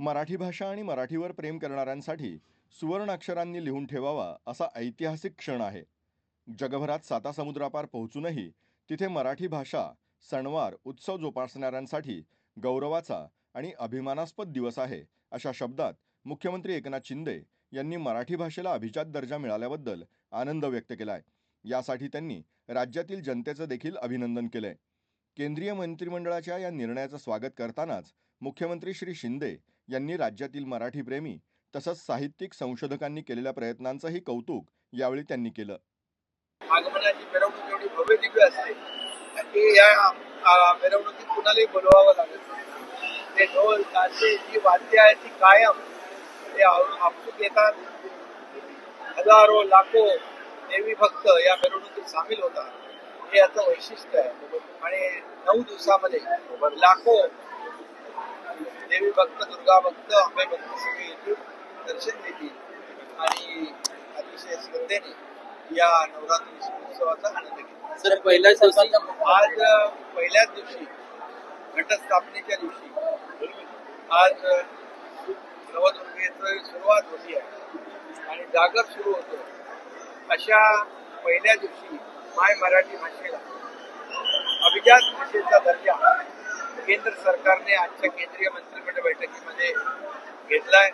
मराठी भाषा आणि मराठीवर प्रेम करणाऱ्यांसाठी सुवर्णाक्षरांनी लिहून ठेवावा असा ऐतिहासिक क्षण आहे. जगभरात सातासमुद्रापार पोहोचूनही तिथे मराठी भाषा सणवार उत्सव जोपासणाऱ्यांसाठी गौरवाचा आणि अभिमानास्पद दिवस आहे अशा शब्दात मुख्यमंत्री एकनाथ शिंदे यांनी मराठी भाषेला अभिजात दर्जा मिळाल्याबद्दल आनंद व्यक्त केला आहे यासाठी त्यांनी राज्यातील जनतेचं देखील अभिनंदन केलंय. केंद्रीय मंत्रिमंडळाच्या या निर्णयाचं स्वागत करतानाच मुख्यमंत्री श्री शिंदे यांनी राज्यातील मराठीप्रेमी तसंच साहित्यिक संशोधकांनी केलेल्या प्रयत्नांचंही कौतुक यावेळी त्यांनी केलं. आगमनाची मिरवणूक एवढी भव्य दिव्य असते ते या मिरवणुकीत कुणालाही बोलवावं लागत ते ढोल ताशे जी वाद्य आहेत ती कायम ते आपसूक येतात हजारो लाखो देवी भक्त या मिरवणुकीत सामील होतात. हे याचं वैशिष्ट्य आहे. आणि नऊ दिवसामध्ये लाखो देवी भक्त दुर्गा भक्त अंबे भक्त सगळे येतील दर्शन देतील आणि अतिशय श्रद्धेने या नवरात्री उत्सवाचा आनंद घेतील. सर पहिल्याच दिवशी आज पहिल्याच दिवशी घटस्थापनेच्या दिवशी आज नवदुर्गेचं सुरुवात होती आहे. आणि जागर सुरू होतो. अशा पहिल्या दिवशी माय मराठी भाषेला अभिजात भाषेचा दर्जा केंद्र सरकारने आजच्या केंद्रीय मंत्रिमंडळ बैठकीमध्ये घेतलाय.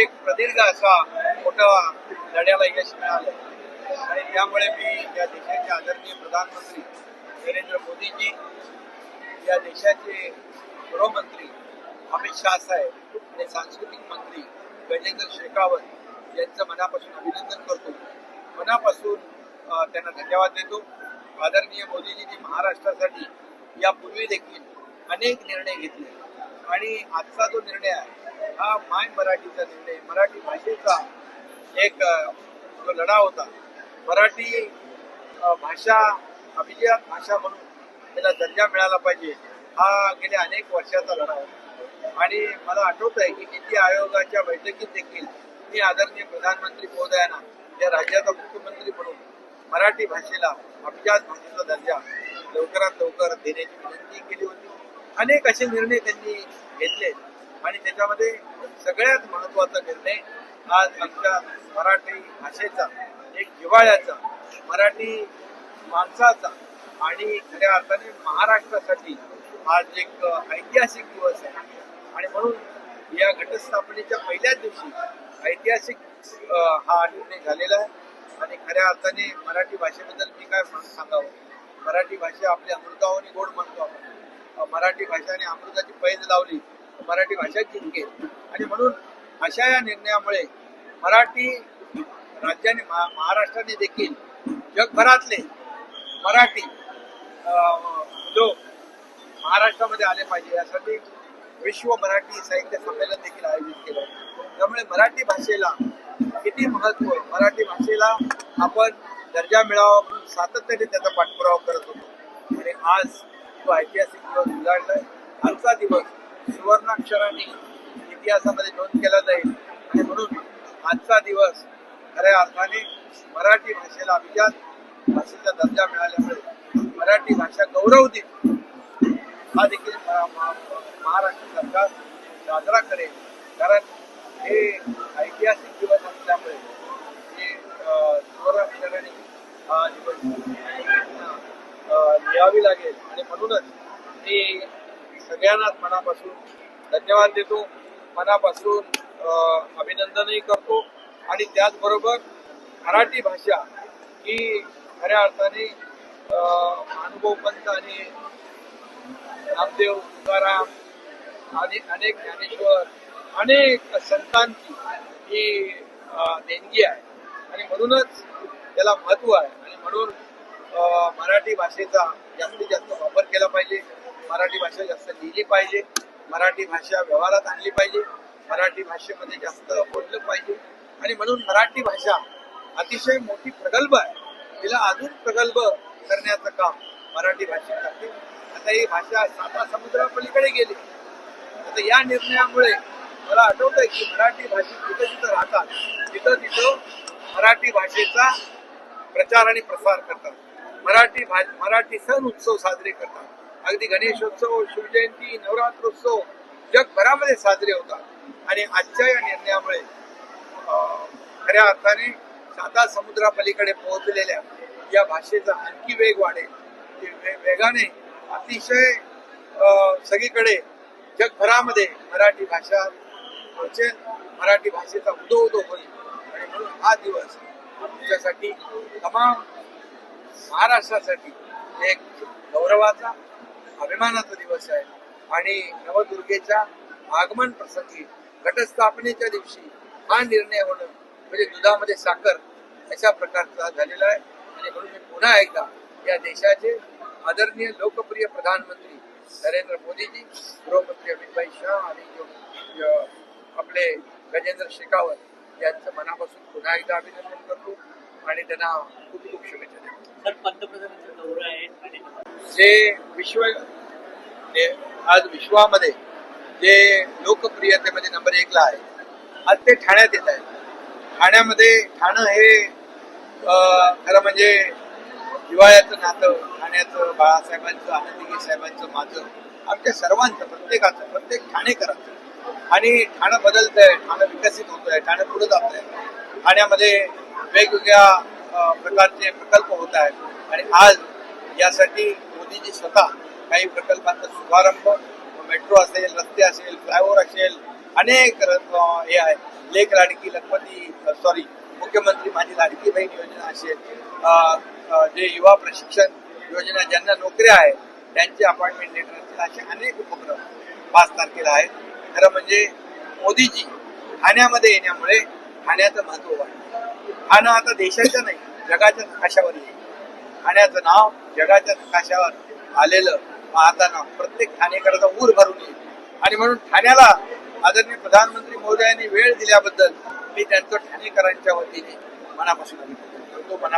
एक प्रदीर्घ असा मोठा लढ्याला यश मिळालं. आणि त्यामुळे मी या देशाचे आदरणीय प्रधानमंत्री नरेंद्र मोदीजी या देशाचे गृहमंत्री अमित शाह साहेब आणि सांस्कृतिक मंत्री गजेंद्र शेखावत यांचं मनापासून अभिनंदन करतो. मनापासून त्यांना धन्यवाद देतो. आदरणीय मोदीजींनी महाराष्ट्रासाठी यापूर्वी देखील अनेक निर्णय घेतले. आणि आजचा जो निर्णय आहे हा माय मराठीचा निर्णय मराठी भाषेचा एक जो लढा होता मराठी भाषा अभिजात भाषा म्हणून त्याला दर्जा मिळाला पाहिजे हा गेल्या अनेक वर्षाचा लढा होता. आणि मला आठवत आहे की नीती आयोगाच्या बैठकीत देखील मी आदरणीय प्रधानमंत्री महोदयांना या राज्याचा मुख्यमंत्री म्हणून मराठी भाषेला अभिजात भाषेचा दर्जा लवकरात लवकर देण्याची विनंती केली होती. अनेक असे निर्णय त्यांनी घेतले. आणि त्याच्यामध्ये सगळ्यात महत्त्वाचा निर्णय आज आमच्या मराठी भाषेचा एक हिवाळ्याचा मराठी माणसाचा आणि खऱ्या अर्थाने महाराष्ट्रासाठी आज एक ऐतिहासिक दिवस आहे. आणि म्हणून या घटस्थापनेच्या पहिल्याच दिवशी ऐतिहासिक हा निर्णय झालेला आहे. आणि खऱ्या अर्थाने मराठी भाषेबद्दल मी काय सांगावं? मराठी भाषा आपली अमृतावनी गोड म्हणतो मराठी भाषाने अमृताची पैज लावली मराठी भाषा जिंकेल. आणि म्हणून अशा या निर्णयामुळे मराठी राज्याने महाराष्ट्राने देखील जगभरातले मराठी लोक महाराष्ट्रामध्ये आले पाहिजे यासाठी विश्व मराठी साहित्य संमेलन देखील आयोजित केलं. त्यामुळे मराठी भाषेला किती महत्त्व मराठी भाषेला आपण दर्जा मिळावा म्हणून सातत्याने त्याचा पाठपुरावा करत होतो. आणि आज तो ऐतिहासिक दिवस उजाडलाय आजचा दिवस सुवर्णाक्षरांनी इतिहासामध्ये नोंद केला जाईल. आणि म्हणून आजचा दिवस खऱ्या अर्थाने मराठी भाषेला अभिजात भाषेचा दर्जा मिळाल्यामुळे मराठी भाषा गौरव दिन हा देखील महाराष्ट्र सरकार साजरा करेल. कारण हे ऐतिहासिक दिवस असल्यामुळे हे अ, सुवर्णाक्षराने हा दिवस अ, लागेल. आणि म्हणूनच मी सगळ्यांनाच मनापासून धन्यवाद देतो. मनापासून अभिनंदनही करतो. आणि त्याचबरोबर मराठी भाषा ही खऱ्या अर्थाने अनुभव पंत आणि नामदेव तुकाराम आणि अनेक ज्ञानेश्वर अनेक संतांची ही देणगी आहे. आणि म्हणूनच त्याला महत्त्व आहे. आणि म्हणून मराठी भाषेचा जास्तीत जास्त वापर केला पाहिजे. मराठी भाषा जास्त लिहिली पाहिजे. मराठी भाषा व्यवहारात आणली पाहिजे. मराठी भाषेमध्ये जास्त बोललं पाहिजे. आणि म्हणून मराठी भाषा अतिशय मोठी प्रगल्भ आहे. तिला अजून प्रगल्भ करण्याचं काम मराठी भाषेत करते आता ही भाषा साता समुद्रापलीकडे गेली. आता या निर्णयामुळे मला आठवतंय की मराठी भाषेत जिथं जिथं राहतात. तिथं तिथं मराठी भाषेचा प्रचार आणि प्रसार करतात. मराठी मराठी सण उत्सव साजरे करतात. अगदी गणेशोत्सव शिवजयंती नवरात्रोत्सव जगभरामध्ये साजरे होतात. आणि आजच्या या निर्णयामुळे खऱ्या अर्थाने साता समुद्रापलीकडे पोहोचलेल्या या भाषेचा आणखी वेग वाढेल. ते वेगाने अतिशय अं, सगळीकडे जगभरामध्ये मराठी भाषा म्हणजे मराठी भाषेचा उदो उदो होईल. आणि म्हणून हा दिवस आमच्यासाठी तमाम महाराष्ट्रासाठी एक गौरवाचा अभिमानाचा दिवस आहे. आणि नवदुर्गेच्या आगमन प्रसंगी घटस्थापनेच्या दिवशी हा निर्णय होणं म्हणजे दुधामध्ये साखर अशा प्रकारचा झालेला आहे. आणि म्हणून मी पुन्हा एकदा या देशाचे आदरणीय लोकप्रिय प्रधानमंत्री नरेंद्र मोदीजी गृहमंत्री अमितभाई शाह आणि जो आपले गजेंद्र शेखावत यांचं मनापासून पुन्हा एकदा अभिनंदन करतो. आणि त्यांना खूप खूप शुभेच्छा. तर पंतप्रधानांचा दौरा आहे जे विश्व आज विश्वामध्ये जे लोकप्रियतेमध्ये नंबर एकला आहे आज ते ठाण्यात येत आहे ठाण्यामध्ये ठाणं हे खरं म्हणजे हिवाळ्याचं नातं ठाण्याचं बाळासाहेबांचं आनंदगी साहेबांचं माझं आमच्या सर्वांचं प्रत्येकाचं प्रत्येक ठाणेकरांचं. आणि ठाणं बदलतंय ठाणं विकसित होत आहे ठाणं पुढे जात आहे ठाण्यामध्ये वेगवेगळ्या प्रकारचे प्रकल्प होत आहेत. आणि आज यासाठी मोदीजी स्वतः काही प्रकल्पांचा शुभारंभ मेट्रो असेल रस्ते असेल फ्लायओव्हर असेल अनेक हे आहे. लेख लाडकी लखपती सॉरी मुख्यमंत्री माझी लाडकी बहीण योजना असेल. जे युवा प्रशिक्षण योजना ज्यांना नोकऱ्या आहेत त्यांचे अपॉइंटमेंट लेटर असतील असे अनेक उपक्रम पाच तारखेला आहेत. खरं म्हणजे मोदीजी ठाण्यामध्ये येण्यामुळे ठाण्याचं महत्त्व वाढलं. ठाणं आता देशाच्या नाही जगाच्या नकाशावर येईल. ठाण्याचं नाव जगाच्या नकाशावर आलेलं आता नाव प्रत्येक ठाणेकराचा ऊर भरून येईल. आणि म्हणून ठाण्याला आदरणीय प्रधानमंत्री महोदयांनी वेळ दिल्याबद्दल मी त्यांचं ठाणेकरांच्या वतीने मनापासून अभिनंदन करतो. मनापासून